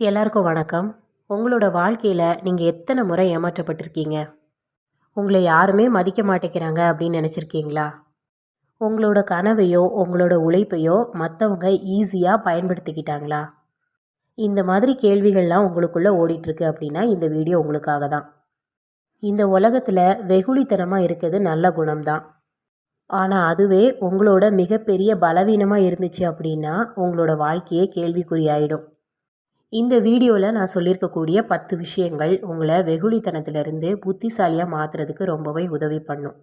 எல்லாருக்கும் வணக்கம். உங்களோட வாழ்க்கையில் நீங்கள் எத்தனை முறை ஏமாற்றப்பட்டிருக்கீங்க? உங்களை யாருமே மதிக்க மாட்டேங்கிறாங்க அப்படின்னு நினச்சிருக்கீங்களா? உங்களோட கனவையோ உங்களோட உழைப்பையோ மற்றவங்க ஈஸியாக பயன்படுத்திக்கிட்டாங்களா? இந்த மாதிரி கேள்விகள்லாம் உங்களுக்குள்ளே ஓடிட்டுருக்கு அப்படின்னா இந்த வீடியோ உங்களுக்காக தான். இந்த உலகத்தில் வெகுளித்தனமாக இருக்கிறது நல்ல குணம்தான். ஆனால் அதுவே உங்களோட மிகப்பெரிய பலவீனமாக இருந்துச்சு அப்படின்னா உங்களோட வாழ்க்கையே கேள்விக்குறியாயிடும். இந்த வீடியோவில் நான் சொல்லியிருக்கக்கூடிய பத்து விஷயங்கள் உங்களை வெகுளித்தனத்திலிருந்து புத்திசாலியாக மாற்றுறதுக்கு ரொம்பவே உதவி பண்ணும்.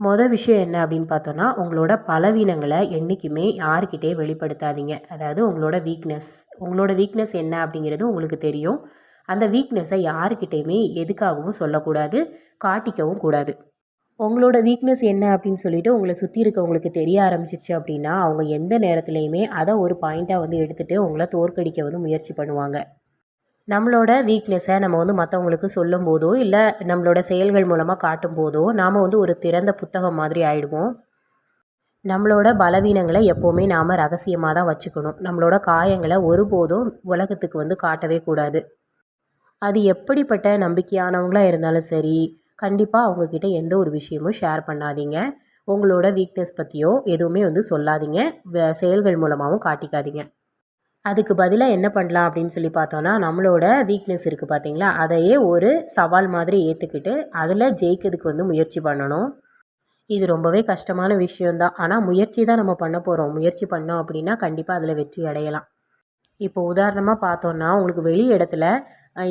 மொதல் விஷயம் என்ன அப்படின்னு பார்த்தோன்னா உங்களோட பலவீனங்களை என்றைக்குமே யாருக்கிட்டே வெளிப்படுத்தாதீங்க. அதாவது உங்களோட வீக்னஸ் உங்களோட வீக்னஸ் என்ன அப்படிங்கிறது உங்களுக்கு தெரியும். அந்த வீக்னஸை யாருக்கிட்டேயுமே எதுக்காகவும் சொல்லக்கூடாது காட்டிக்கவும் கூடாது. உங்களோட வீக்னஸ் என்ன அப்படின்னு சொல்லிட்டு உங்களை சுற்றி இருக்கவங்களுக்கு தெரிய ஆரம்பிச்சிருச்சு அப்படின்னா அவங்க எந்த நேரத்துலையுமே அதை ஒரு பாயிண்ட்டாக வந்து எடுத்துகிட்டு உங்களை தோற்கடிக்க வந்து முயற்சி பண்ணுவாங்க. நம்மளோட வீக்னஸை நம்ம வந்து மற்றவங்களுக்கு சொல்லும் போதோ இல்லை நம்மளோட செயல்கள் மூலமாக காட்டும் போதோ நாம் வந்து ஒரு திறந்த புத்தகம் மாதிரி ஆகிடுவோம் நம்மளோட பலவீனங்களை எப்போவுமே நாம் ரகசியமாக தான் வச்சுக்கணும். நம்மளோட காயங்களை ஒருபோதும் உலகத்துக்கு வந்து காட்டவே கூடாது. அது எப்படிப்பட்ட நம்பிக்கையானவங்களாக இருந்தாலும் சரி கண்டிப்பாக அவங்கக்கிட்ட எந்த ஒரு விஷயமும் ஷேர் பண்ணாதீங்க. உங்களோட வீக்னஸ் பற்றியோ எதுவுமே வந்து சொல்லாதீங்க. செயல்கள் மூலமாகவும் காட்டிக்காதீங்க. அதுக்கு பதிலாக என்ன பண்ணலாம் அப்படின்னு சொல்லி பார்த்தோன்னா நம்மளோட வீக்னஸ் இருக்குது பார்த்தீங்களா? அதையே ஒரு சவால் மாதிரி ஏற்றுக்கிட்டு அதில் ஜெயிக்கிறதுக்கு வந்து முயற்சி பண்ணணும். இது ரொம்பவே கஷ்டமான விஷயந்தான் ஆனால் முயற்சி தான் நம்ம பண்ண போகிறோம் முயற்சி பண்ணோம் அப்படின்னா கண்டிப்பாக அதில் வெற்றி அடையலாம். இப்போ உதாரணமாக பார்த்தோன்னா உங்களுக்கு வெளி இடத்துல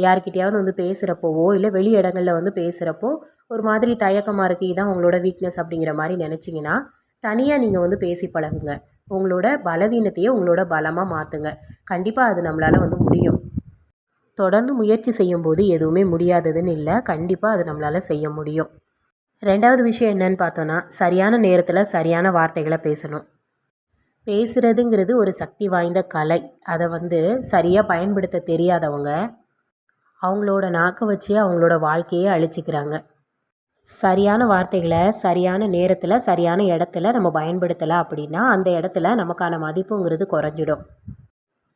யார்கிட்டையாவது வந்து பேசுகிறப்போவோ இல்லை வெளி இடங்களில் வந்து பேசுகிறப்போ ஒரு மாதிரி தயக்கமாக இருக்குது இதான் உங்களோட வீக்னஸ் அப்படிங்கிற மாதிரி நினச்சிங்கன்னா தனியாக நீங்கள் வந்து பேசி பழகுங்க. உங்களோட பலவீனத்தையே உங்களோட பலமாக மாற்றுங்க கண்டிப்பாக அது நம்மளால் வந்து முடியும். தொடர்ந்து முயற்சி செய்யும்போது எதுவுமே முடியாததுன்னு இல்லை கண்டிப்பாக அது நம்மளால் செய்ய முடியும். ரெண்டாவது விஷயம் என்னன்னு பார்த்தோன்னா சரியான நேரத்தில் சரியான வார்த்தைகளை பேசணும். பேசுகிறதுங்கிறது ஒரு சக்தி வாய்ந்த கலை. அதை வந்து சரியாக பயன்படுத்த தெரியாதவங்க அவங்களோட நாக்கை வச்சே அவங்களோட வாழ்க்கையே அழிச்சிக்கிறாங்க. சரியான வார்த்தைகளை சரியான நேரத்தில் சரியான இடத்துல நம்ம பயன்படுத்தலை அப்படின்னா அந்த இடத்துல நமக்கான மதிப்புங்கிறது குறைஞ்சிடும்.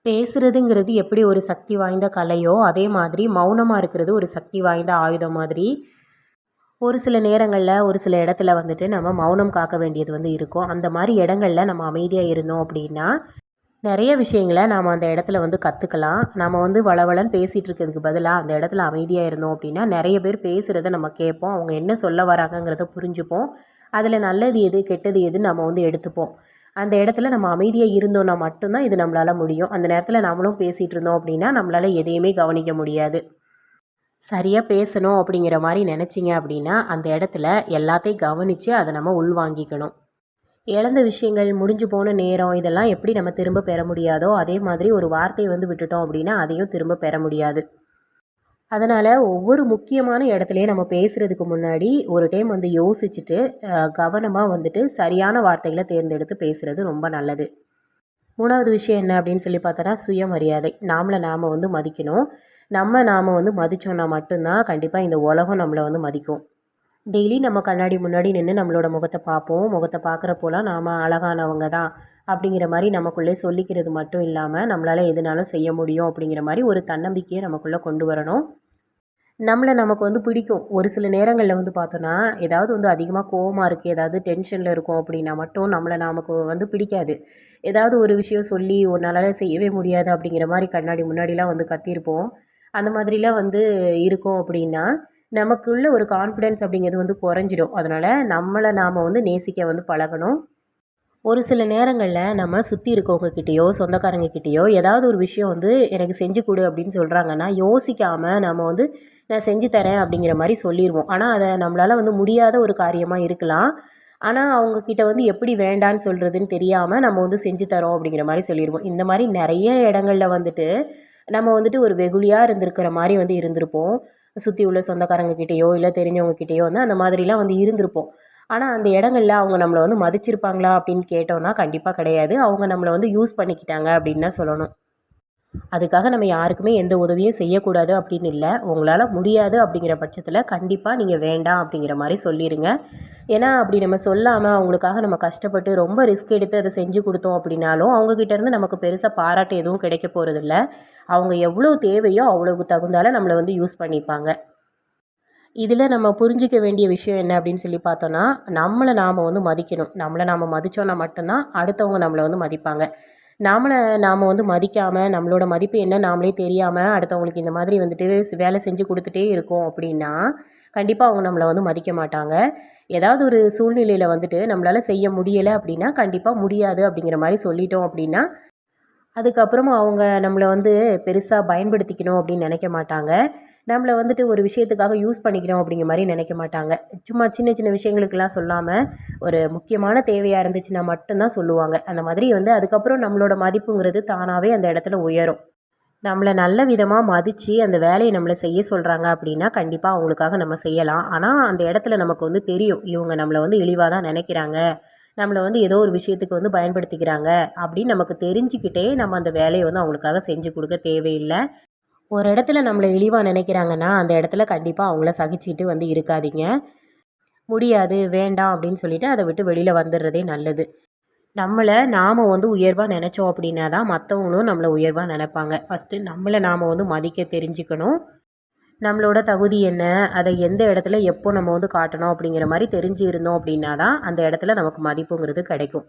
பேசுகிறதுங்கிறது எப்படி ஒரு சக்தி வாய்ந்த கலையோ அதே மாதிரி மௌனமாக இருக்கிறது ஒரு சக்தி வாய்ந்த ஆயுதம் மாதிரி ஒரு சில நேரங்களில் ஒரு சில இடத்துல வந்துட்டு நம்ம மௌனம் காக்க வேண்டியது வந்து இருக்கும். அந்த மாதிரி இடங்களில் நம்ம அமைதியாக இருந்தோம் அப்படின்னா நிறைய விஷயங்களை நாம் அந்த இடத்துல வந்து கற்றுக்கலாம் நம்ம வந்து வளவளன்னு பேசிகிட்டு இருக்கிறதுக்கு பதிலாக அந்த இடத்துல அமைதியாக இருந்தோம் அப்படின்னா நிறைய பேர் பேசுகிறத நம்ம கேட்போம். அவங்க என்ன சொல்ல வராங்கங்கிறத புரிஞ்சுப்போம். அதில் நல்லது எது கெட்டது எதுன்னு நம்ம வந்து எடுத்துப்போம். அந்த இடத்துல நம்ம அமைதியாக இருந்தோம்னா மட்டும்தான் இது நம்மளால் முடியும். அந்த நேரத்தில் நம்மளும் பேசிகிட்டு இருந்தோம் அப்படின்னா நம்மளால் எதையுமே கவனிக்க முடியாது. சரியாக பேசணும் அப்படிங்கிற மாதிரி நினச்சிங்க அப்படின்னா அந்த இடத்துல எல்லாத்தையும் கவனித்து அதை நம்ம உள்வாங்கிக்கணும். இழந்த விஷயங்கள் முடிஞ்சு போன நேரம் இதெல்லாம் எப்படி நம்ம திரும்ப பெற முடியாதோ அதே மாதிரி ஒரு வார்த்தையை வந்து விட்டுட்டோம் அப்படின்னா அதையும் திரும்ப பெற முடியாது. அதனால் ஒவ்வொரு முக்கியமான இடத்துலையும் நம்ம பேசுகிறதுக்கு முன்னாடி ஒரு டைம் வந்து யோசிச்சுட்டு கவனமாக வந்துட்டு சரியான வார்த்தைகளை தேர்ந்தெடுத்து பேசுகிறது ரொம்ப நல்லது. மூணாவது விஷயம் என்ன அப்படின்னு சொல்லி பார்த்தோன்னா சுயமரியாதை. நாமளை நாம் வந்து மதிக்கணும். நம்ம நாம் வந்து மதித்தோன்னா மட்டும்தான் கண்டிப்பாக இந்த உலகம் நம்மளை வந்து மதிக்கும். டெய்லி நம்ம கண்ணாடி முன்னாடி நின்று நம்மளோட முகத்தை பார்ப்போம். முகத்தை பார்க்குறப்போலாம் நாம் அழகானவங்க தான். அப்படிங்கிற மாதிரி நமக்குள்ளே சொல்லிக்கிறது மட்டும் இல்லாமல் நம்மளால் எதுனாலும் செய்ய முடியும் அப்படிங்கிற மாதிரி ஒரு தன்னம்பிக்கையை நமக்குள்ளே கொண்டு வரணும். நம்மளை நமக்கு வந்து பிடிக்கும். ஒரு சில நேரங்களில் வந்து பார்த்தோன்னா ஏதாவது வந்து அதிகமாக கோவமாக இருக்குது ஏதாவது டென்ஷனில் இருக்கும் அப்படின்னா மட்டும் நம்மளை நமக்கு வந்து பிடிக்காது. ஏதாவது ஒரு விஷயம் சொல்லி உன்னால் செய்யவே முடியாது அப்படிங்கிற மாதிரி கண்ணாடி முன்னாடிலாம் வந்து கத்தியிருப்போம் அந்த மாதிரிலாம் வந்து இருக்கும் அப்படின்னா நமக்குள்ள ஒரு கான்ஃபிடென்ஸ் அப்படிங்கிறது வந்து குறைஞ்சிடும். அதனால் நம்மளை நாம் வந்து நேசிக்க வந்து பழகணும். ஒரு சில நேரங்களில் நம்ம சுற்றி இருக்கவங்கக்கிட்டேயோ சொந்தக்காரங்கக்கிட்டேயோ ஏதாவது ஒரு விஷயம் வந்து எனக்கு செஞ்சு கொடு அப்படின்னு சொல்கிறாங்கன்னா யோசிக்காமல் நம்ம வந்து நான் செஞ்சு தரேன் அப்படிங்கிற மாதிரி சொல்லிடுவோம் ஆனால் அதை நம்மளால் வந்து முடியாத ஒரு காரியமாக இருக்கலாம். ஆனால் அவங்கக்கிட்ட வந்து எப்படி வேண்டான்னு சொல்கிறதுன்னு தெரியாமல் நம்ம வந்து செஞ்சு தரோம் அப்படிங்கிற மாதிரி சொல்லிடுவோம் இந்த மாதிரி நிறைய இடங்களில் வந்துட்டு நம்ம வந்துட்டு ஒரு வெகுளியாக இருந்திருக்கிற மாதிரி வந்து இருந்திருப்போம். சுற்றி உள்ள சொந்தக்காரங்கக்கிட்டேயோ இல்லை தெரிஞ்சவங்கக்கிட்டேயோ வந்து அந்த மாதிரிலாம் வந்து இருந்திருப்போம். ஆனால் அந்த இடங்களில் அவங்க நம்மளை வந்து மதிச்சிருப்பாங்களா அப்படின்னு கேட்டோன்னா கண்டிப்பாக கிடையாது. அவங்க நம்மளை வந்து யூஸ் பண்ணிக்கிட்டாங்க அப்படின்னு தான் சொல்லணும். அதுக்காக நம்ம யாருக்குமே எந்த உதவியும் செய்யக்கூடாது அப்படின்னு இல்லை. உங்களால் முடியாது அப்படிங்கிற பட்சத்தில் கண்டிப்பாக நீங்கள் வேண்டாம் அப்படிங்கிற மாதிரி சொல்லிடுங்க ஏன்னா அப்படி நம்ம சொல்லாமல் அவங்களுக்காக நம்ம கஷ்டப்பட்டு ரொம்ப ரிஸ்க் எடுத்து அதை செஞ்சு கொடுத்தோம் அப்படின்னாலும் அவங்கக்கிட்டேருந்து நமக்கு பெருசாக பாராட்டு எதுவும் கிடைக்க போகிறதில்ல அவங்க எவ்வளோ தேவையோ அவ்வளோக்கு தகுந்தால நம்மளை வந்து யூஸ் பண்ணிப்பாங்க. இதில் நம்ம புரிஞ்சிக்க வேண்டிய விஷயம் என்ன அப்படின்னு சொல்லி பார்த்தோன்னா நம்மளை நாம் வந்து மதிக்கணும். நம்மளை நாம் மதித்தோன்னா மட்டும்தான் அடுத்தவங்க நம்மளை வந்து மதிப்பாங்க. நாமளை நாம் வந்து மதிக்காமல் நம்மளோட மதிப்பு என்ன நாமளே தெரியாமல் அடுத்தவங்களுக்கு இந்த மாதிரி வந்துட்டு வேலை செஞ்சு கொடுத்துட்டே இருக்கோம் அப்படின்னா கண்டிப்பாக அவங்க நம்மளை வந்து மதிக்க மாட்டாங்க. ஏதாவது ஒரு சூழ்நிலையில் வந்துட்டு நம்மளால் செய்ய முடியலை அப்படின்னா கண்டிப்பாக முடியாது அப்படிங்கிற மாதிரி சொல்லிட்டோம் அப்படின்னா அதுக்கப்புறமும் அவங்க நம்மளை வந்து பெருசாக பயன்படுத்திக்கணும் அப்படின்னு நினைக்க மாட்டாங்க. நம்மளை வந்துட்டு ஒரு விஷயத்துக்காக யூஸ் பண்ணிக்கணும் அப்படிங்கிற மாதிரி நினைக்க மாட்டாங்க. சும்மா சின்ன சின்ன விஷயங்களுக்கெல்லாம் சொல்லாமல் ஒரு முக்கியமான தேவையாக இருந்துச்சுன்னா மட்டும்தான் சொல்லுவாங்க. அந்த மாதிரி வந்து அதுக்கப்புறம் நம்மளோட மதிப்புங்கிறது தானாகவே அந்த இடத்துல உயரும். நம்மளை நல்ல விதமாக மதித்து அந்த வேலையை நம்மளை செய்ய சொல்கிறாங்க அப்படின்னா கண்டிப்பாக அவங்களுக்காக நம்ம செய்யலாம். ஆனால் அந்த இடத்துல நமக்கு வந்து தெரியும். இவங்க நம்மளை வந்து இழிவாக தான் நினைக்கிறாங்க. நம்மளை வந்து ஏதோ ஒரு விஷயத்துக்கு வந்து பயன்படுத்திக்கிறாங்க அப்படின்னு நமக்கு தெரிஞ்சுக்கிட்டே நம்ம அந்த வேலையை வந்து அவங்களுக்காக செஞ்சு கொடுக்க தேவையில்லை. ஒரு இடத்துல நம்மளை இழிவாக நினைக்கிறாங்கன்னா அந்த இடத்துல கண்டிப்பாக அவங்கள சகிச்சுட்டு வந்து இருக்காதீங்க. முடியாது வேண்டாம் அப்படின்னு சொல்லிட்டு அதை விட்டு வெளியில் வந்துடுறதே நல்லது. நம்மளை நாம் வந்து உயர்வாக நினச்சோம் அப்படின்னா தான் மற்றவங்களும் நம்மளை உயர்வாக நினைப்பாங்க. ஃபஸ்ட்டு நம்மளை நாம் வந்து மதிக்க தெரிஞ்சுக்கணும். நம்மளோட தகுதி என்ன? அதை எந்த இடத்துல எப்போ நம்ம வந்து காட்டணும் அப்படிங்கிற மாதிரி தெரிஞ்சு இருந்தோம் அப்படின்னா தான் அந்த இடத்துல நமக்கு மதிப்புங்கிறது கிடைக்கும்.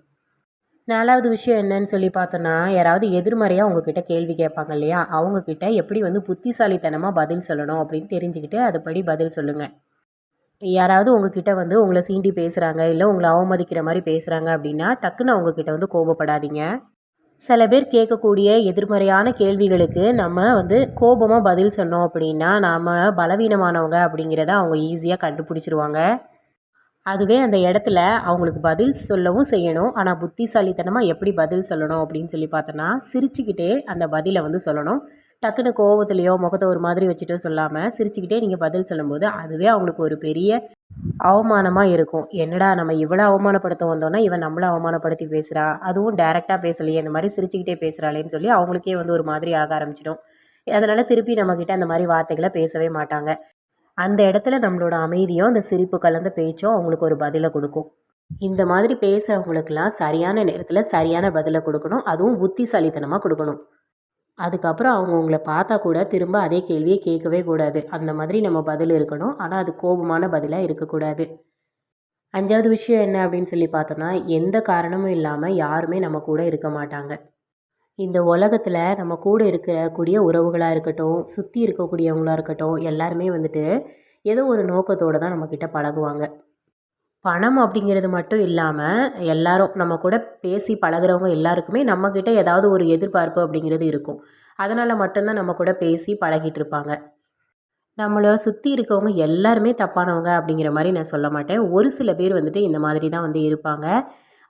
நாலாவது விஷயம் என்னன்னு சொல்லி பார்த்தோன்னா யாராவது எதிர்மறையாக உங்ககிட்ட கேள்வி கேட்பாங்க இல்லையா? அவங்கக்கிட்ட எப்படி வந்து புத்திசாலித்தனமாக பதில் சொல்லணும் அப்படின்னு தெரிஞ்சுக்கிட்டு அதுபடி பதில் சொல்லுங்கள் யாராவது உங்ககிட்ட வந்து உங்களை சீண்டி பேசுகிறாங்க இல்லை உங்களை அவமதிக்கிற மாதிரி பேசுகிறாங்க அப்படின்னா டக்குன்னு அவங்கக்கிட்ட வந்து கோபப்படாதீங்க. சில பேர் கேட்கக்கூடிய எதிர்மறையான கேள்விகளுக்கு நம்ம வந்து கோபமாக பதில் சொன்னோம் அப்படின்னா நாம் பலவீனமானவங்க அப்படிங்கிறத அவங்க ஈஸியாக கண்டுபிடிச்சிருவாங்க. அதுவே அந்த இடத்துல அவங்களுக்கு பதில் சொல்லவும் செய்யணும். ஆனால் புத்திசாலித்தனமாக எப்படி பதில் சொல்லணும் அப்படின்னு சொல்லி பார்த்தோன்னா சிரிச்சுக்கிட்டே அந்த பதிலை வந்து சொல்லணும். டக்குன்னு கோவத்துலேயோ முகத்தை ஒரு மாதிரி வச்சுட்டோ சொல்லாமல் சிரிச்சுக்கிட்டே நீங்கள் பதில் சொல்லும்போது அதுவே அவங்களுக்கு ஒரு பெரிய அவமானமாக இருக்கும். என்னடா நம்ம இவ்வளோ அவமானப்படுத்த வந்தோன்னா இவன் நம்மளை அவமானப்படுத்தி பேசுகிறா அதுவும் டேரெக்டாக பேசலையே இந்த மாதிரி சிரிச்சுக்கிட்டே பேசுகிறாளேன்னு சொல்லி அவங்களுக்கே வந்து ஒரு மாதிரி ஆக ஆரம்பிச்சிடும். அதனால் திருப்பி நம்மக்கிட்ட அந்த மாதிரி வார்த்தைகளை பேசவே மாட்டாங்க. அந்த இடத்துல நம்மளோட அமைதியும் அந்த சிரிப்பு கலந்த பேச்சும் அவங்களுக்கு ஒரு பதிலை கொடுக்கும். இந்த மாதிரி பேசுகிறவங்களுக்கெல்லாம் சரியான நேரத்தில் சரியான பதிலை கொடுக்கணும். அதுவும் புத்திசாலித்தனமாக கொடுக்கணும். அதுக்கப்புறம் அவங்க உங்களை பார்த்தா கூட திரும்ப அதே கேள்வியை கேட்கவே கூடாது. அந்த மாதிரி நம்ம பதில் இருக்கணும். ஆனால் அது கோபமான பதிலாக இருக்கக்கூடாது. அஞ்சாவது விஷயம் என்ன அப்படின்னு சொல்லி பார்த்தோம்னா எந்த காரணமும் இல்லாமல் யாருமே நம்ம கூட இருக்க மாட்டாங்க. இந்த உலகத்தில் நம்ம கூட இருக்கக்கூடிய உறவுகளாக இருக்கட்டும் சுற்றி இருக்கக்கூடியவங்களாக இருக்கட்டும் எல்லாருமே வந்துட்டு ஏதோ ஒரு நோக்கத்தோடு தான் நம்மக்கிட்ட பழகுவாங்க. பணம் அப்படிங்கிறது மட்டும் இல்லாமல் எல்லாரும் நம்ம கூட பேசி பழகுறவங்க எல்லாருக்குமே நம்மக்கிட்ட ஏதாவது ஒரு எதிர்பார்ப்பு அப்படிங்கிறது இருக்கும். அதனால் மட்டும்தான் நம்ம கூட பேசி பழகிட்டு இருப்பாங்க. நம்மளை சுற்றி இருக்கவங்க எல்லாருமே தப்பானவங்க அப்படிங்கிற மாதிரி நான் சொல்ல மாட்டேன். ஒரு சில பேர் வந்துட்டு இந்த மாதிரி தான் வந்து இருப்பாங்க.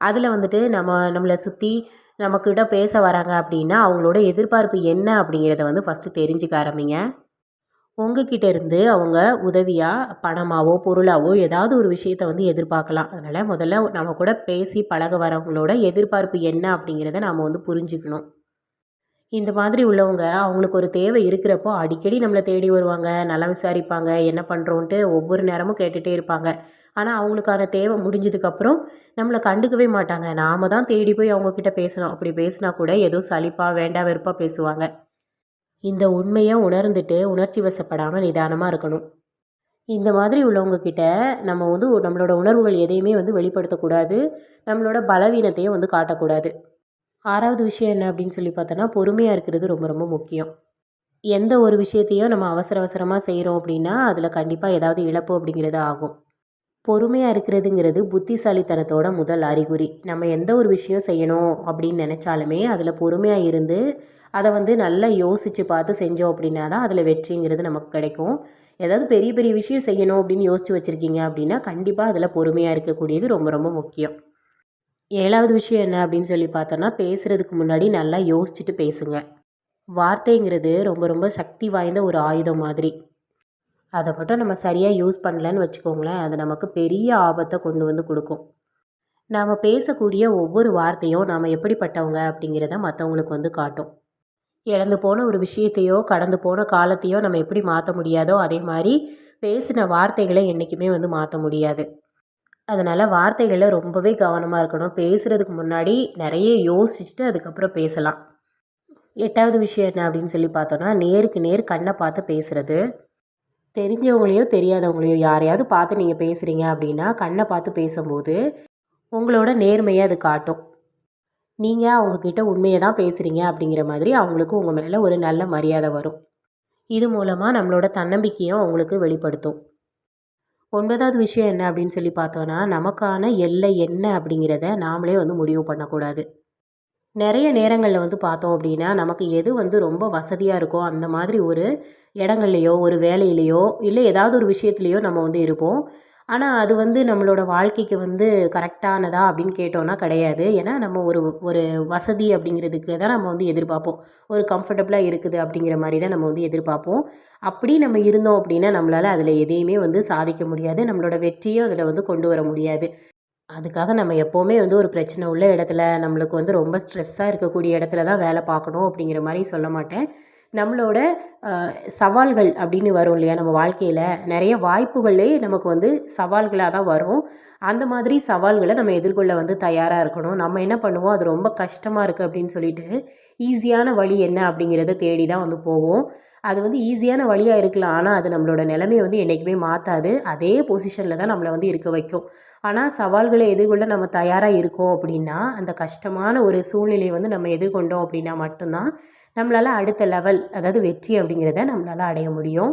அதில் வந்துட்டு நம்ம நம்மளை சுற்றி நம்மக்கிட்ட பேச வராங்க அப்படின்னா அவங்களோட எதிர்பார்ப்பு என்ன அப்படிங்கிறத வந்து ஃபஸ்ட்டு தெரிஞ்சுக்க ஆரம்பிங்க. உங்ககிட்ட இருந்து அவங்க உதவியாக பணமாவோ பொருளாவோ ஏதாவது ஒரு விஷயத்த வந்து எதிர்பார்க்கலாம். அதனால் முதல்ல நம்ம கூட பேசி பழக வரவங்களோட எதிர்பார்ப்பு என்ன அப்படிங்கிறத நாம் வந்து புரிஞ்சுக்கணும். இந்த மாதிரி உள்ளவங்க அவங்களுக்கு ஒரு தேவை இருக்கிறப்போ அடிக்கடி நம்மளை தேடி வருவாங்க நல்லா விசாரிப்பாங்க என்ன பண்ணுறோன்ட்டு ஒவ்வொரு நேரமும் கேட்டுகிட்டே இருப்பாங்க. ஆனால் அவங்களுக்கான தேவை முடிஞ்சதுக்கப்புறம் நம்மளை கண்டுக்கவே மாட்டாங்க. நாம் தான் தேடி போய் அவங்கக்கிட்ட பேசணும். அப்படி பேசினா கூட ஏதோ சலிப்பாக வேண்டாம் வெறுப்பாக பேசுவாங்க. இந்த உண்மையை உணர்ந்துட்டு உணர்ச்சி வசப்படாமல் நிதானமாக இருக்கணும். இந்த மாதிரி உள்ளவங்கக்கிட்ட நம்ம வந்து நம்மளோட உணர்வுகள் எதையுமே வந்து வெளிப்படுத்தக்கூடாது. நம்மளோட பலவீனத்தையும் வந்து காட்டக்கூடாது. ஆறாவது விஷயம் என்ன அப்படின்னு சொல்லி பார்த்தோன்னா பொறுமையாக இருக்கிறது ரொம்ப ரொம்ப முக்கியம். எந்த ஒரு விஷயத்தையும் நம்ம அவசர அவசரமாக செய்கிறோம் அப்படின்னா அதில் கண்டிப்பாக ஏதாவது இழப்பு அப்படிங்கிறது ஆகும். பொறுமையாக இருக்கிறதுங்கிறது புத்திசாலித்தனத்தோட முதல் அறிகுறி. நம்ம எந்த ஒரு விஷயம் செய்யணும் அப்படின்னு நினச்சாலுமே அதில் பொறுமையாக இருந்து அதை வந்து நல்லா யோசித்து பார்த்து செஞ்சோம் அப்படின்னா தான் அதில் வெற்றிங்கிறது நமக்கு கிடைக்கும். ஏதாவது பெரிய பெரிய விஷயம் செய்யணும் அப்படின்னு யோசித்து வச்சுருக்கீங்க அப்படின்னா கண்டிப்பாக அதில் பொறுமையாக இருக்கக்கூடியது ரொம்ப ரொம்ப முக்கியம். ஏழாவது விஷயம் என்ன அப்படின்னு சொல்லி பார்த்தோன்னா பேசுகிறதுக்கு முன்னாடி நல்லா யோசிச்சுட்டு பேசுங்க. வார்த்தைங்கிறது ரொம்ப ரொம்ப சக்தி வாய்ந்த ஒரு ஆயுதம் மாதிரி. அதை மட்டும் நம்ம சரியாக யூஸ் பண்ணலன்னு வச்சுக்கோங்களேன் அது நமக்கு பெரிய ஆபத்தை கொண்டு வந்து கொடுக்கும். நாம் பேசக்கூடிய ஒவ்வொரு வார்த்தையும் நாம் எப்படிப்பட்டவங்க அப்படிங்கிறத மற்றவங்களுக்கு வந்து காட்டும். இழந்து போன ஒரு விஷயத்தையோ கடந்து போன காலத்தையோ நம்ம எப்படி மாற்ற முடியாதோ அதே மாதிரி பேசின வார்த்தைகளை என்றைக்குமே வந்து மாற்ற முடியாது. அதனால் வார்த்தைகளை ரொம்பவே கவனமாக இருக்கணும். பேசுகிறதுக்கு முன்னாடி நிறைய யோசிச்சுட்டு அதுக்கப்புறம் பேசலாம். எட்டாவது விஷயம் என்ன அப்படின்னு சொல்லி பார்த்தோன்னா நேருக்கு நேர் கண்ணை பார்த்து பேசுகிறது தெரிஞ்சவங்களையோ தெரியாதவங்களையோ யாரையாவது பார்த்து நீங்கள் பேசுகிறீங்க அப்படின்னா கண்ணை பார்த்து பேசும்போது உங்களோட நேர்மையை அது காட்டும். நீங்கள் அவங்கக்கிட்ட உண்மையை தான் பேசுகிறீங்க அப்படிங்கிற மாதிரி அவங்களுக்கு உங்கள் மேலே ஒரு நல்ல மரியாதை வரும். இது மூலமாக நம்மளோட தன்னம்பிக்கையும் அவங்களுக்கு வெளிப்படுத்தும். ஒன்பதாவது விஷயம் என்ன அப்படின்னு சொல்லி பார்த்தோன்னா நமக்கான எல்லை என்ன அப்படிங்கிறத நாமளே வந்து முடிவு பண்ணக்கூடாது. நிறைய நேரங்களில் வந்து பார்த்தோம் அப்படின்னா நமக்கு எது வந்து ரொம்ப வசதியாக இருக்கோ அந்த மாதிரி ஒரு இடங்கள்லையோ ஒரு வேலையிலையோ இல்லை ஏதாவது ஒரு விஷயத்துலையோ நம்ம வந்து இருப்போம். ஆனால் அது வந்து நம்மளோட வாழ்க்கைக்கு வந்து கரெக்டானதா அப்படின்னு கேட்டோன்னா கிடையாது. ஏன்னா நம்ம ஒரு ஒரு வசதி அப்படிங்கிறதுக்கு தான் நம்ம வந்து எதிர்பார்ப்போம். ஒரு கம்ஃபர்டபுளாக இருக்குது அப்படிங்கிற மாதிரி தான் நம்ம வந்து எதிர்பார்ப்போம். அப்படி நம்ம இருந்தோம் அப்படின்னா நம்மளால் அதில் எதையுமே வந்து சாதிக்க முடியாது. நம்மளோட வெற்றியும் அதில் வந்து கொண்டு வர முடியாது. அதுக்காக நம்ம எப்போவுமே வந்து ஒரு பிரச்சனை உள்ள இடத்துல நம்மளுக்கு வந்து ரொம்ப ஸ்ட்ரெஸ்ஸாக இருக்கக்கூடிய இடத்துல தான் வேலை பார்க்கணும் அப்படிங்கிற மாதிரி சொல்ல மாட்டேன். நம்மளோட சவால்கள் அப்படின்னு வரும் இல்லையா நம்ம வாழ்க்கையில்? நிறைய வாய்ப்புகளே நமக்கு வந்து சவால்களாக தான் வரும். அந்த மாதிரி சவால்களை நம்ம எதிர்கொள்ள வந்து தயாராக இருக்கணும். நம்ம என்ன பண்ணுவோம்? அது ரொம்ப கஷ்டமாக இருக்குது அப்படின்னு சொல்லிட்டு ஈஸியான வழி என்ன அப்படிங்கிறத தேடி தான் வந்து போவோம். அது வந்து ஈஸியான வழியாக இருக்கலாம். ஆனால் அது நம்மளோட நிலைமையை வந்து என்றைக்குமே மாற்றாது அதே பொசிஷனில் தான் நம்மளை வந்து இருக்க வைக்கும். ஆனால் சவால்களை எதிர்கொள்ள நம்ம தயாராக இருக்கோம் அப்படின்னா அந்த கஷ்டமான ஒரு சூழ்நிலையை வந்து நம்ம எதிர்கொண்டோம் அப்படின்னா மட்டும்தான் நம்மளால் அடுத்த லெவல் அதாவது வெற்றி அப்படிங்கிறத நம்மளால் அடைய முடியும்.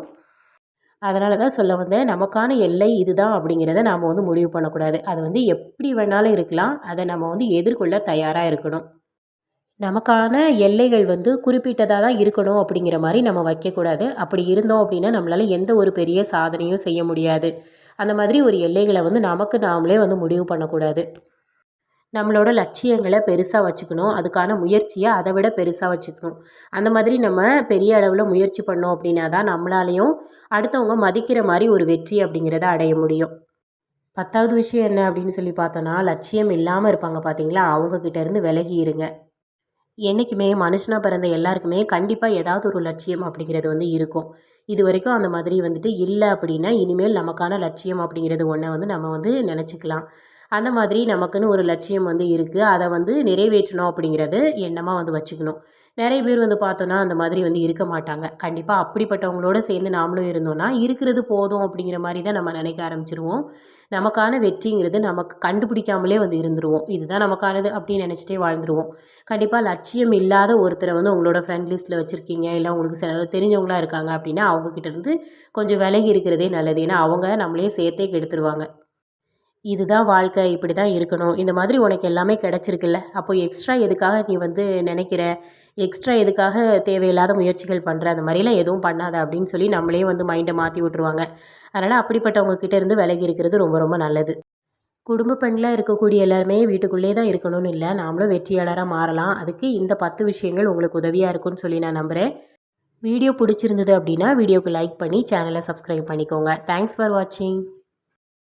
அதனால தான் சொல்ல வந்தேன் நமக்கான எல்லை இதுதான் அப்படிங்கிறத நாம் வந்து முடிவு பண்ணக்கூடாது. அது வந்து எப்படி வேணாலும் இருக்கலாம். அதை நம்ம வந்து எதிர்கொள்ள தயாராக இருக்கணும். நமக்கான எல்லைகள் வந்து குறிப்பிட்டதாக தான் இருக்கணும் அப்படிங்கிற மாதிரி நம்ம வைக்கக்கூடாது. அப்படி இருந்தோம் அப்படின்னா நம்மளால் எந்த ஒரு பெரிய சாதனையும் செய்ய முடியாது. அந்த மாதிரி ஒரு எல்லைகளை வந்து நமக்கு நாமளே வந்து முடிவு பண்ணக்கூடாது. நம்மளோட லட்சியங்களை பெருசாக வச்சுக்கணும். அதுக்கான முயற்சியை அதை விட பெருசாக வச்சுக்கணும். அந்த மாதிரி நம்ம பெரிய அளவில் முயற்சி பண்ணோம் அப்படின்னா தான் நம்மளாலையும் அடுத்தவங்க மதிக்கிற மாதிரி ஒரு வெற்றி அப்படிங்கிறத அடைய முடியும். பத்தாவது விஷயம் என்ன அப்படின்னு சொல்லி பார்த்தோன்னா லட்சியம் இல்லாமல் இருப்பாங்க பார்த்தீங்களா? அவங்கக்கிட்ட இருந்து விலகி இருங்க. என்றைக்குமே மனுஷனாக பிறந்த எல்லாருக்குமே கண்டிப்பாக ஏதாவது ஒரு லட்சியம் அப்படிங்கிறது வந்து இருக்கும். இது வரைக்கும் அந்த மாதிரி வந்துட்டு இல்லை அப்படின்னா இனிமேல் நமக்கான லட்சியம் அப்படிங்கிறது ஒன்றை வந்து நம்ம வந்து நினச்சிக்கலாம். அந்த மாதிரி நமக்குன்னு ஒரு லட்சியம் வந்து இருக்குது அதை வந்து நிறைவேற்றணும் அப்படிங்கிறது எண்ணமாக வந்து வச்சுக்கணும். நிறைய பேர் வந்து பார்த்தோன்னா அந்த மாதிரி வந்து இருக்க மாட்டாங்க. கண்டிப்பாக அப்படிப்பட்டவங்களோட சேர்ந்து நாமளும் இருந்தோம்னா இருக்கிறது போதும் அப்படிங்கிற மாதிரி தான் நம்ம நினைக்க ஆரம்பிச்சிருவோம். நமக்கான வெற்றிங்கிறது நமக்கு கண்டுபிடிக்காமலே வந்து இருந்துருவோம். இதுதான் நமக்கானது அப்படின்னு நினச்சிட்டே வாழ்ந்துருவோம். கண்டிப்பாக லட்சியம் இல்லாத ஒருத்தரை வந்து உங்களோட ஃப்ரெண்ட் லிஸ்ட்டில் வச்சுருக்கீங்க. இல்லை உங்களுக்கு சில தெரிஞ்சவங்களாக இருக்காங்க அப்படின்னா அவங்கக்கிட்ட இருந்து கொஞ்சம் விலகி இருக்கிறதே நல்லது. ஏன்னா அவங்க நம்மளே சேர்த்தே கெடுத்துருவாங்க. இதுதான் வாழ்க்கை இப்படி தான் இருக்கணும். இந்த மாதிரி உனக்கு எல்லாமே கிடச்சிருக்குல்ல. அப்போ எக்ஸ்ட்ரா எதுக்காக நீ வந்து நினைக்கிற? எக்ஸ்ட்ரா எதுக்காக தேவையில்லாத முயற்சிகள் பண்ணுற அந்த மாதிரிலாம் எதுவும் பண்ணாத அப்படின்னு சொல்லி நம்மளே வந்து மைண்டை மாற்றி விட்ருவாங்க அதனால் அப்படிப்பட்டவங்கக்கிட்ட இருந்து விலகி இருக்கிறது ரொம்ப ரொம்ப நல்லது. குடும்ப பெண்ணில் இருக்கக்கூடிய எல்லாருமே வீட்டுக்குள்ளே தான் இருக்கணும்னு இல்லை. நாமளும் வெற்றியாளராக மாறலாம். அதுக்கு இந்த பத்து விஷயங்கள் உங்களுக்கு உதவியாக இருக்கும்னு சொல்லி நான் நம்புகிறேன் வீடியோ பிடிச்சிருந்தது அப்படின்னா வீடியோக்கு லைக் பண்ணி சேனலை சப்ஸ்கிரைப் பண்ணிக்கோங்க. தேங்க்ஸ் ஃபார் வாட்சிங்